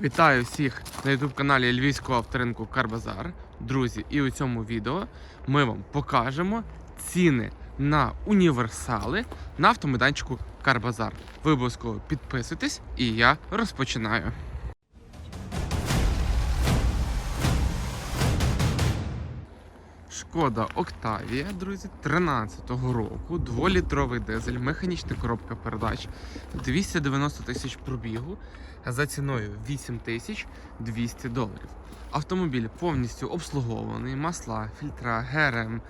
Вітаю всіх на youtube каналі Львівського авторинку Карбазар. Друзі, і у цьому відео ми вам покажемо ціни на універсали на автомайданчику Карбазар. Ви обов'язково підписуйтесь і я розпочинаю. Шкода Октавія, друзі, 13-го року, 2-літровий дизель, механічна коробка передач, 290 тисяч пробігу за ціною 8 тисяч 200 доларів. Автомобіль повністю обслугований, масла, фільтра, ГРМ,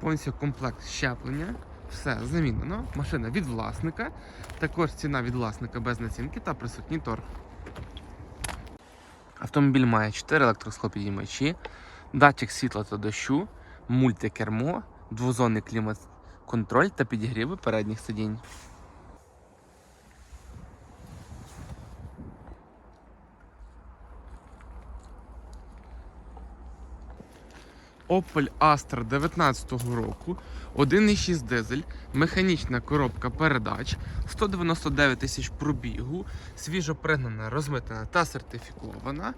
повністю комплект щеплення. Все замінено. Машина від власника. Також ціна від власника без націнки та присутній торг. Автомобіль має 4 електросхлопідіймачі, датчик світла та дощу, мультикермо, двозонний клімат-контроль та підігріви передніх сидінь. Opel Astra 19-го року, 1,6 дизель, механічна коробка передач, 199 тисяч пробігу, свіжо пригнана, розмитана та сертифікована.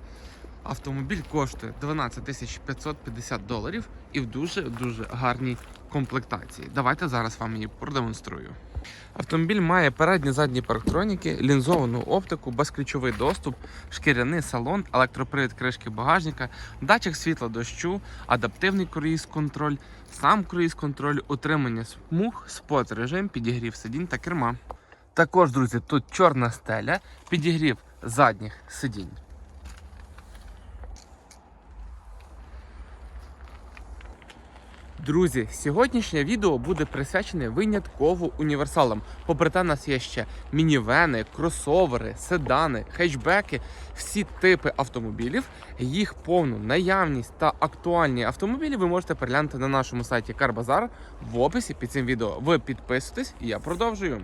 Автомобіль коштує 12 тисяч 550 доларів і в дуже-дуже гарній комплектації. Давайте зараз вам її продемонструю. Автомобіль має передні задні парктроніки, лінзовану оптику, безключовий доступ, шкіряний салон, електропривід кришки багажника, датчик світла дощу, адаптивний круїз-контроль, сам круїз-контроль, утримання смуг, спот режим, підігрів сидінь та керма. Також, друзі, тут чорна стеля, підігрів задніх сидінь. Друзі, сьогоднішнє відео буде присвячене винятково універсалам. Попри те, нас є ще мінівени, кросовери, седани, хетчбеки, всі типи автомобілів. Їх повну наявність та актуальні автомобілі ви можете переглянути на нашому сайті Карбазар в описі під цим відео. Ви підписуйтесь і я продовжую.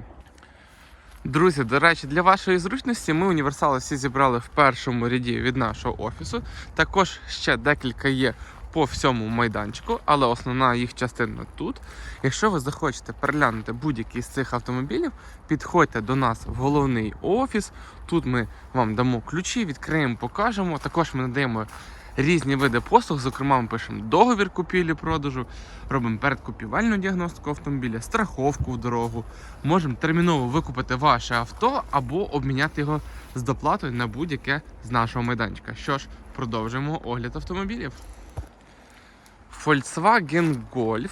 Друзі, до речі, для вашої зручності ми універсали всі зібрали в першому ряді від нашого офісу. Також ще декілька є по всьому майданчику, але основна їх частина тут. Якщо ви захочете переглянути будь-який з цих автомобілів, підходьте до нас в головний офіс. Тут ми вам дамо ключі, відкриємо, покажемо. Також ми надаємо різні види послуг. Зокрема, ми пишемо договір купівлі-продажу, робимо передкупівельну діагностику автомобіля, страховку в дорогу. Можемо терміново викупити ваше авто або обміняти його з доплатою на будь-яке з нашого майданчика. Що ж, продовжуємо огляд автомобілів. Volkswagen Golf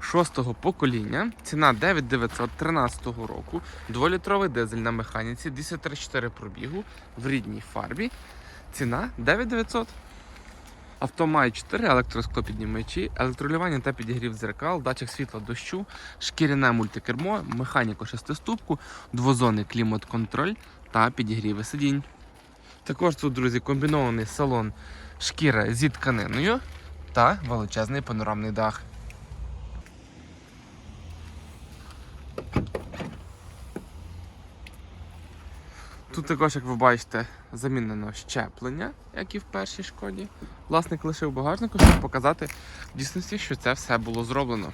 6-го покоління, ціна 9913 року, 2-літровий дизель на механіці, 234 пробігу в рідній фарбі. Ціна 9900. Авто має 4 електросклопіднімачі, електролювання та підігрів дзеркал, датчик світла дощу, шкіряне мультикермо, механіку шестиступку, двозонний клімат-контроль та підігріви сидінь. Також тут, друзі, комбінований салон шкіра зі тканиною та величезний панорамний дах. Тут також, як ви бачите, замінено щеплення, як і в першій шкоді. Власник лишив багажнику, щоб показати в дійсності, що це все було зроблено.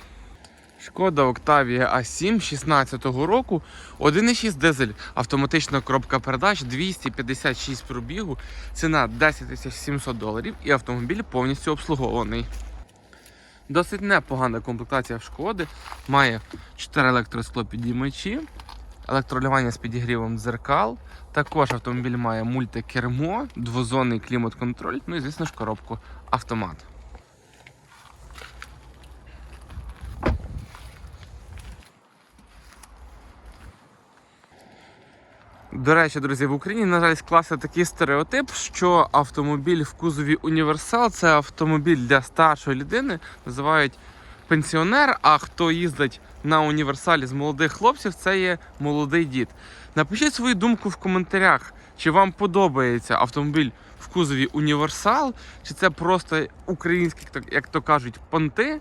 Шкода Octavia A7 16-го року, 1,6 дизель, автоматична коробка передач, 256 пробігу, ціна 10 700 доларів і автомобіль повністю обслугований. Досить непогана комплектація в шкоди. Має 4 електросклопідіймачі, електролювання з підігрівом дзеркал. Також автомобіль має мультикермо, двозонний клімат-контроль, ну і звісно ж коробку автомат. До речі, друзі, в Україні, на жаль, склався такий стереотип, що автомобіль в кузові універсал це автомобіль для старшої людини, називають пенсіонер. А хто їздить на універсалі з молодих хлопців, це є молодий дід. Напишіть свою думку в коментарях, чи вам подобається автомобіль в кузові універсал, чи це просто українські, як то кажуть, понти.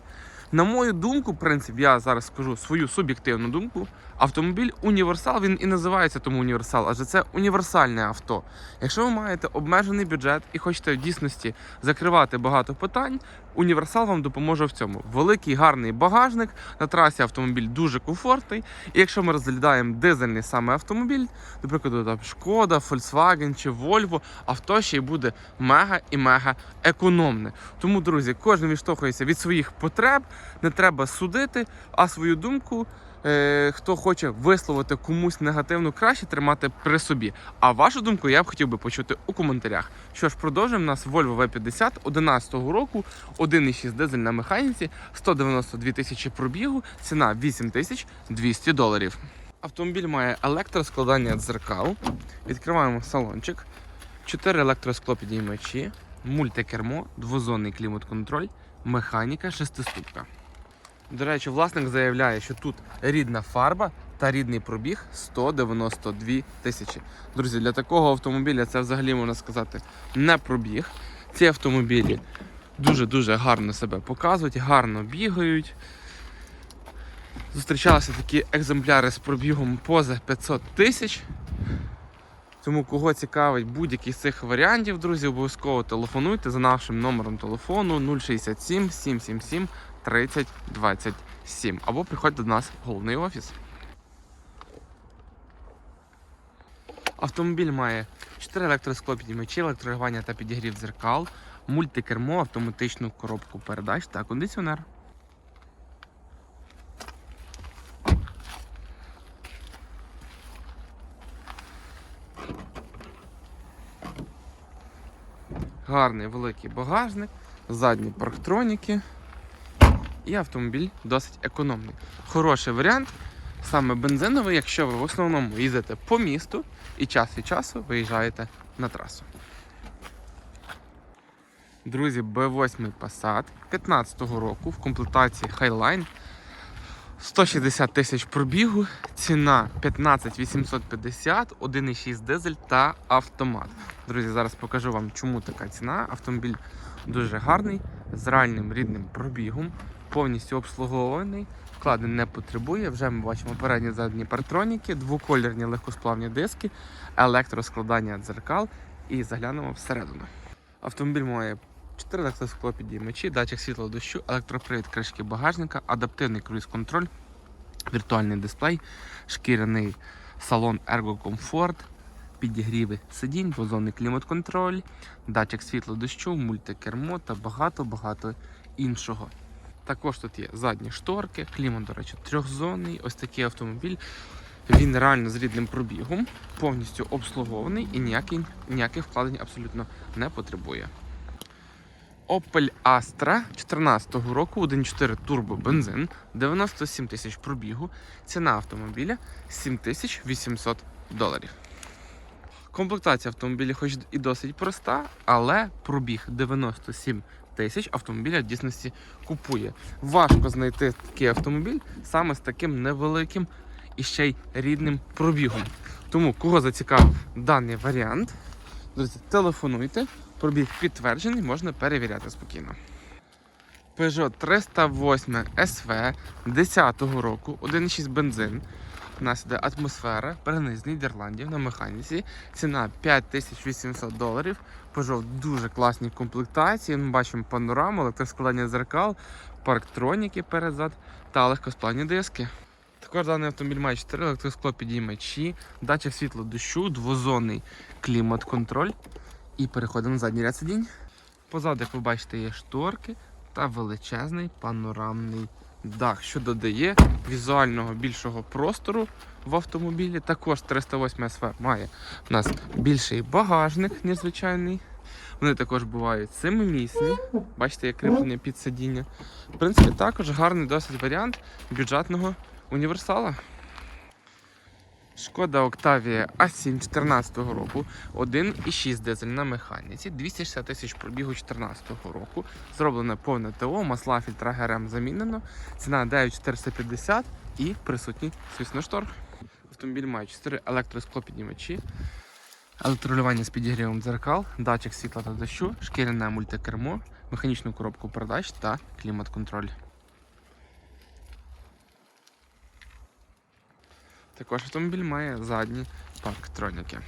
На мою думку, в принципі, я зараз скажу свою суб'єктивну думку. Автомобіль універсал, він і називається тому універсал, адже це універсальне авто. Якщо ви маєте обмежений бюджет і хочете в дійсності закривати багато питань, Універсал вам допоможе в цьому. Великий гарний багажник. На трасі автомобіль дуже комфортний. І якщо ми розглядаємо дизельний саме автомобіль, до прикладу, там Шкода, Volkswagen чи Volvo, авто ще й буде мега і мега економне. Тому, друзі, кожен відштовхується від своїх потреб, не треба судити, а свою думку. Е, Хто хоче висловити комусь негативну, краще тримати при собі. А вашу думку я б хотів би почути у коментарях. Що ж, продовжуємо У нас Volvo V50 11 року, 1,6 дизель на механіці, 192 тисячі пробігу, ціна 8200 доларів. Автомобіль має електроскладання дзеркал. Відкриваємо салончик, 4 електросклопідіймачі, мультикермо, двозонний клімат-контроль, механіка, шестиступка. До речі, власник заявляє, що тут рідна фарба та рідний пробіг 192 тисячі. Друзі, для такого автомобіля це взагалі можна сказати не пробіг. Ці автомобілі дуже-дуже гарно себе показують, гарно бігають. Зустрічалися такі екземпляри з пробігом поза 500 тисяч. Тому кого цікавить будь-який з цих варіантів, друзі, обов'язково телефонуйте за нашим номером телефону 067 777 3027 або приходьте до нас в головний офіс. Автомобіль має 4 електросклопідіймачі, електрорегування та підігрів дзеркал, мультикермо, автоматичну коробку передач та кондиціонер. Гарний великий багажник, задні парктроніки. І автомобіль досить економний. Хороший варіант, саме бензиновий, якщо ви в основному їздите по місту і час від часу виїжджаєте на трасу. Друзі, B8 Passat 15-го року в комплектації Highline 160 тисяч пробігу, ціна 15 850, 1,6 дизель та автомат. Друзі, зараз покажу вам, чому така ціна. Автомобіль дуже гарний, з реальним рідним пробігом, повністю обслугований, вкладень не потребує. Вже ми бачимо передні задні партроніки, двоколірні легкосплавні диски, електроскладання дзеркал і заглянемо всередину. Автомобіль має 4 електросклопідіймачі, датчик світло дощу, електропривід кришки багажника, адаптивний круїз-контроль, віртуальний дисплей, шкіряний салон Ergo Comfort, підігріви сидінь, двозонний клімат-контроль, датчик світло дощу, мультикермо та багато-багато іншого. Також тут є задні шторки, клімат, до речі, трьохзонний. Ось такий автомобіль. Він реально з рідним пробігом, повністю обслугований і ніякий, ніяких вкладень абсолютно не потребує. Opel Astra 2014 року 1.4 турбо бензин, 97 тисяч пробігу, ціна автомобіля 7800 доларів. Комплектація автомобіля хоч і досить проста, але пробіг 97 тисяч автомобіля в дійсності купує. Важко знайти такий автомобіль саме з таким невеликим і ще й рідним пробігом. Тому кого зацікавив даний варіант, друзі, телефонуйте, пробіг підтверджений, можна перевіряти спокійно. Peugeot 308 SV 10 року, 1,6 бензин. У нас іде атмосфера, перений з Нідерландів на механіці. Ціна 5800 доларів. Peugeot дуже класній комплектації. Ми бачимо панораму, електроскладання зеркал, парктроніки передзад та легкосплавні диски. Також даний автомобіль має 4 електросклопідіймачі, датчик світло дощу, двозонний клімат-контроль. І переходимо на задній ряд сидінь. Позаду, як ви бачите, є шторки та величезний панорамний дах, що додає візуального більшого простору в автомобілі. Також 308 СВ має у нас більший багажник, ніж звичайний. Вони також бувають семимісні. Бачите, як кріплення під сидіння. В принципі, також гарний досить варіант бюджетного універсала. Шкода Октавія А7 2014 року, 1,6 дизель на механіці, 260 тисяч пробігу 2014 року. Зроблене повне ТО, масла фільтра ГРМ замінено. Ціна 9450 і присутній свісношторг. Автомобіль має 4 електросклопіднімачі, електролювання з підігрівом дзеркал, датчик світла та дощу, шкіряне мультикермо, механічну коробку передач та клімат-контроль. Також автомобіль має задні парктроніки.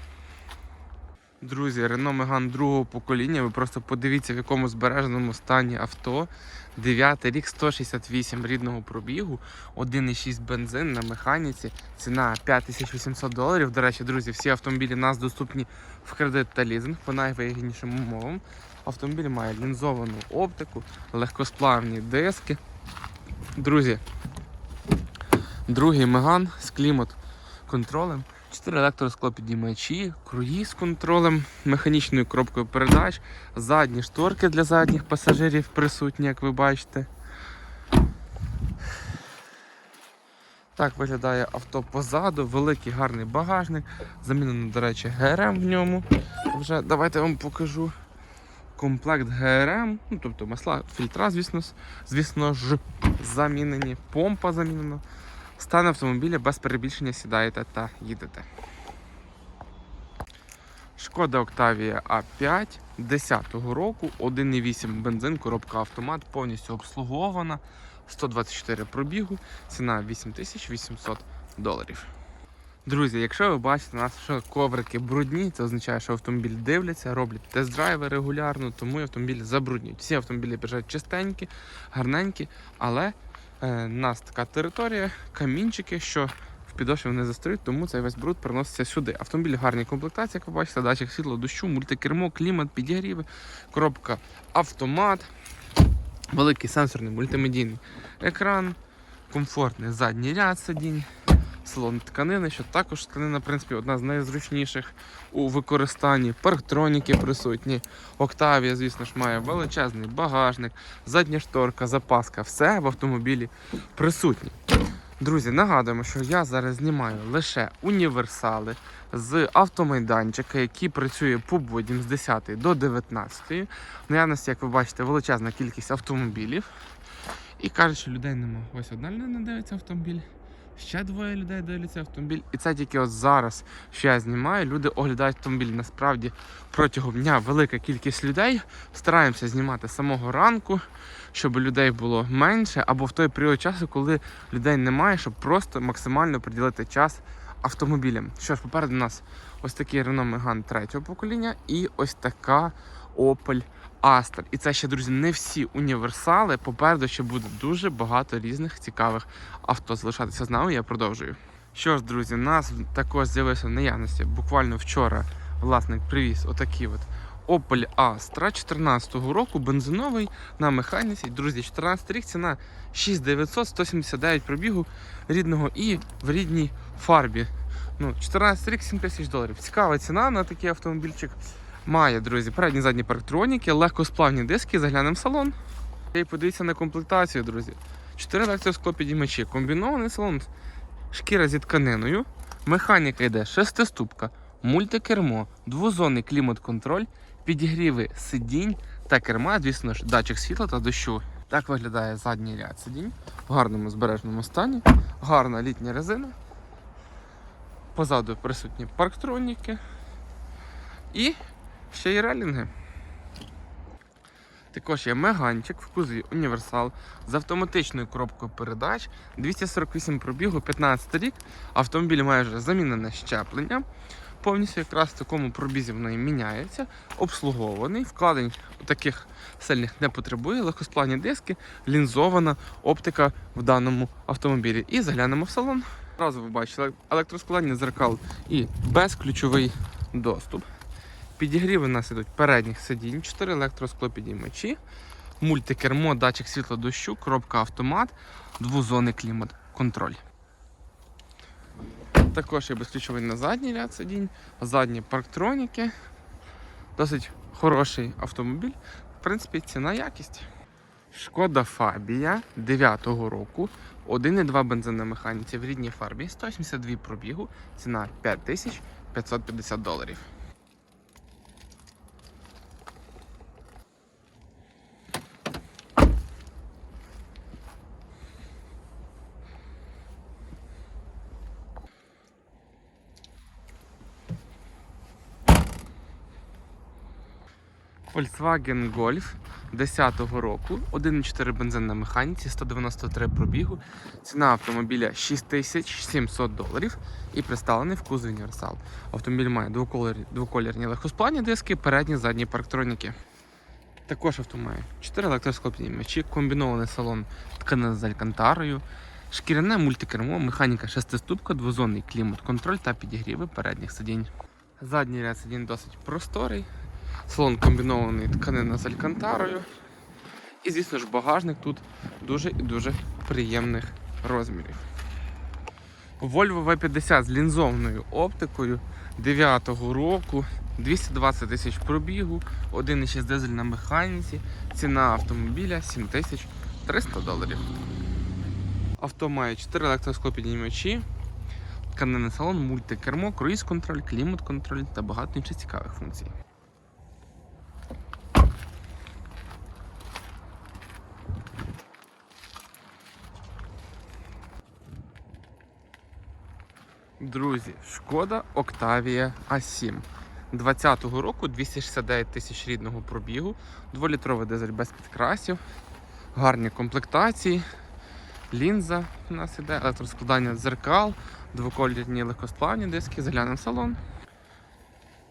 Друзі, Renault Megane другого покоління. Ви просто подивіться, в якому збереженому стані авто. 9 рік 168 рідного пробігу, 1,6 бензин на механіці, ціна 5800 доларів. До речі, друзі, всі автомобілі в нас доступні в кредит та лізинг по найвигіднішим умовам. Автомобіль має лінзовану оптику, легкосплавні диски. Друзі, другий Меган з клімат контролем. 4 електросклопідіймачі, круїз контролем, механічною коробкою передач, задні шторки для задніх пасажирів присутні, як ви бачите. Так виглядає авто позаду, великий гарний багажник. Замінено, до речі, ГРМ в ньому. Вже давайте я вам покажу. Комплект ГРМ, ну тобто масла, фільтра, звісно, звісно ж, замінені, помпа замінена. Стан автомобіля без перебільшення сідаєте та їдете. Шкода Octavia A5 10-го року, 1,8 бензин, коробка автомат, повністю обслугована, 124 пробігу, ціна 8800 доларів. Друзі, якщо ви бачите, у нас що коврики брудні, це означає, що автомобіль дивляться, роблять тест-драйви регулярно, тому і автомобіль забруднюють. Всі автомобілі приїжджають чистенькі, гарненькі, але е, нас така територія, камінчики, що в підошві не застають, тому цей весь бруд приноситься сюди. Автомобіль гарні комплектації, як ви бачите, датчик світло, дощу, мультикермо, клімат, підігріви, коробка автомат, великий сенсорний мультимедійний екран, комфортний задній ряд сидінь. Салон тканини, що також тканина, в принципі, одна з найзручніших у використанні. Парктроніки присутні. Октавія, звісно ж, має величезний багажник, задня шторка, запаска. Все в автомобілі присутнє. Друзі, нагадуємо, що я зараз знімаю лише універсали з автомайданчика, який працює по будням з 10 до 19. В наявності, як ви бачите, величезна кількість автомобілів. І кажуть, що людей нема. Ось одна людина дивиться автомобіль. Ще двоє людей дивляться автомобіль. І це тільки от зараз, що я знімаю, люди оглядають автомобіль. Насправді протягом дня велика кількість людей. Стараємося знімати з самого ранку, щоб людей було менше, або в той період часу, коли людей немає, щоб просто максимально приділити час автомобілям. Що ж, попереду у нас ось такий Renault Megane третього покоління і ось така Opel Astra. І це ще, друзі, не всі універсали. Попереду ще буде дуже багато різних цікавих авто. Залишатися з нами, я продовжую. Що ж, друзі, у нас також з'явився в наявності. Буквально вчора власник привіз отакий от Opel Astra 14 року, бензиновий на механіці. Друзі, 14 рік ціна 6900, 179 пробігу рідного і в рідній фарбі. Ну, 14 рік, 7 тисяч доларів. Цікава ціна на такий автомобільчик. Має, друзі, передні задні парктроніки, легкосплавні диски, заглянемо в салон. І подивіться на комплектацію, друзі. 4 електросклопідіймачі, комбінований салон, шкіра зі тканиною, механіка йде шестиступка, мультикермо, двозонний клімат-контроль, підігріви сидінь та керма, звісно ж, датчик світла та дощу. Так виглядає задній ряд сидінь в гарному збереженому стані, гарна літня резина. Позаду присутні парктроніки і ще й релінги. Також є меганчик в кузові універсал з автоматичною коробкою передач, 248 пробігу, 15 рік. Автомобіль має вже замінене щеплення. Повністю якраз в такому пробізі воно і міняється, обслугований, вкладень таких сильних не потребує, легкосплавні диски, лінзована оптика в даному автомобілі. І заглянемо в салон. Одразу ви бачите електроскладання зеркал і безключовий доступ. Підігріви у нас ідуть передніх сидінь, 4 електросклопідіймачі, мультикермо, датчик світла дощу, коробка автомат, двозонний клімат, контроль. Також є безключовий на задній ряд сидінь, задні парктроніки. Досить хороший автомобіль. В принципі, ціна якість. Шкода Фабія 9-го року, 1,2 бензин на в рідній фарбі, 172 пробігу, ціна 5550 доларів. Volkswagen Golf 2010 року. 1,4 бензин на механіці, 193 пробігу. Ціна автомобіля 6700 доларів і представлений в кузові універсал. Автомобіль має двоколірні, двоколірні легкосплавні диски, передні задні парктроніки. Також авто має 4 електросклопні м'ячі, комбінований салон тканин з алькантарою, шкіряне мультикермо, механіка шестиступка, двозонний клімат, контроль та підігріви передніх сидінь. Задній ряд сидінь досить просторий, салон комбінований тканина з алькантарою. І, звісно ж, багажник тут дуже і дуже приємних розмірів. Volvo V50 з лінзовною оптикою 9-го року, 220 тисяч пробігу, 1,6 дизель на механіці, ціна автомобіля 7300 доларів. Авто має 4 електросклопіднімачі, тканинний салон, мультикермо, круїз-контроль, клімат-контроль та багато інших цікавих функцій. Друзі, шкода Octavia A7. 20-го року 269 тисяч рідного пробігу, 2-літровий дизель без підкрасів, гарні комплектації, лінза у нас іде, електроскладання дзеркал, двоколірні легкосплавні диски, заглянемо салон.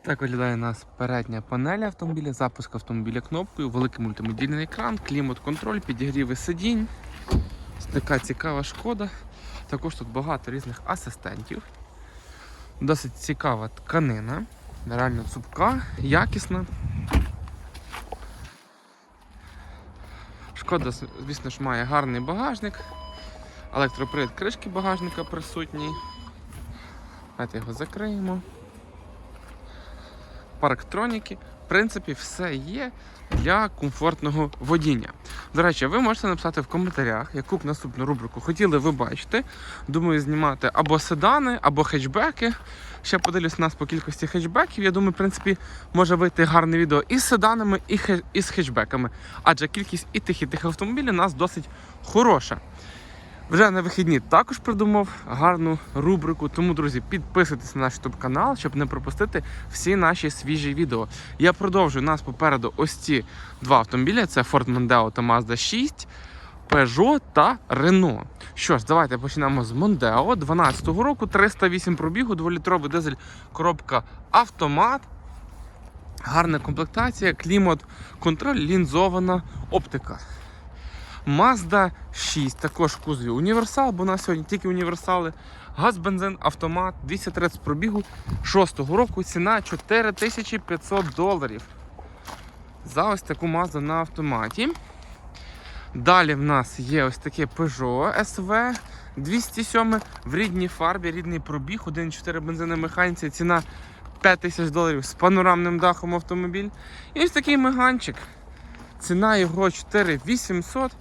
Так виглядає у нас передня панель автомобіля, запуск автомобіля кнопкою, великий мультимедійний екран, клімат-контроль, підігріви сидінь. Така цікава шкода. Також тут багато різних асистентів. Досить цікава тканина. Реально цупка, якісна. Шкода, звісно ж, має гарний багажник. Електропривід кришки багажника присутній. Давайте його закриємо. Парктроніки. В принципі, все є для комфортного водіння. До речі, ви можете написати в коментарях, яку б наступну рубрику хотіли ви бачити. Думаю, знімати або седани, або хетчбеки. Ще подивлюсь нас по кількості хетчбеків. Я думаю, в принципі, може вийти гарне відео і з седанами, і, з хетчбеками. Адже кількість і тих, і тих автомобілів у нас досить хороша. Вже на вихідні також придумав гарну рубрику. Тому, друзі, підписуйтесь на наш YouTube канал, щоб не пропустити всі наші свіжі відео. Я продовжую нас попереду ось ці два автомобілі: це Ford Mondeo та Mazda 6, Peugeot та Renault. Що ж, давайте почнемо з Mondeo 12-го року, 308 пробігу, 2-літровий дизель, коробка автомат. Гарна комплектація, клімат, контроль, лінзована оптика. Mazda 6, також в кузові універсал, бо у нас сьогодні тільки універсали. Газ, бензин, автомат, 230 пробігу 6-го року, ціна 4500 доларів. За ось таку Mazda на автоматі. Далі в нас є ось таке Peugeot SV 207 в рідній фарбі, рідний пробіг, 1.4 бензина механіці, ціна 5000 доларів з панорамним дахом автомобіль. І ось такий меганчик. Ціна його 4800.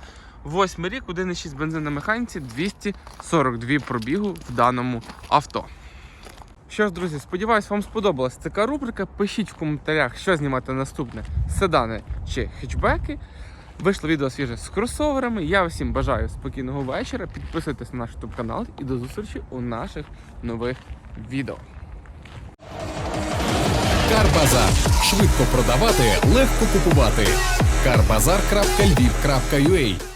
Восьмий рік, 1,6 бензин на механіці, 242 пробігу в даному авто. Що ж, друзі, сподіваюсь, вам сподобалась така рубрика. Пишіть в коментарях, що знімати наступне: седани чи хетчбеки. Вийшло відео свіже з кросоверами. Я всім бажаю спокійного вечора. Підписуйтесь на наш YouTube канал і до зустрічі у наших нових відео. Карбазар. Швидко продавати, легко купувати. Карбазар.львів.ua